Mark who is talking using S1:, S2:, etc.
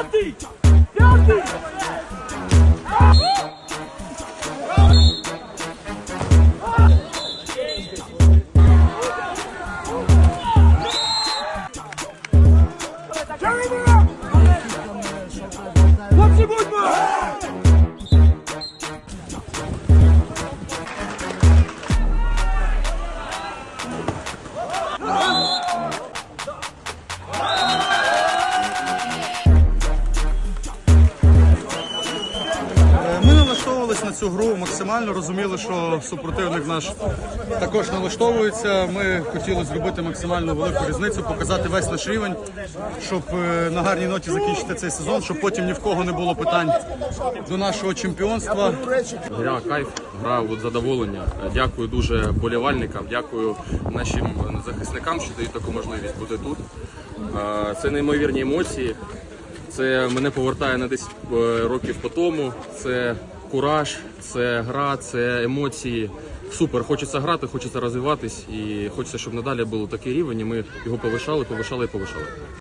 S1: Dirty! Dirty! Chłopcy, budźmy! Oh! Максимально, розуміли, що супротивник наш також налаштовується. Ми хотіли зробити максимально велику різницю, показати весь наш рівень, щоб е, на гарній ноті закінчити цей сезон, щоб потім ні в кого не було питань до нашого чемпіонства.
S2: Гра кайф, гра от задоволення. Дякую дуже болівальникам, дякую нашим захисникам, що дають таку можливість бути тут. Е, Це неймовірні емоції. Це мене повертає на 10 е, років по тому. Це кураж, це гра, це емоції. Супер, хочеться грати, хочеться розвиватись і хочеться, щоб надалі був такий рівень. І ми його повишали, повишали і повишали.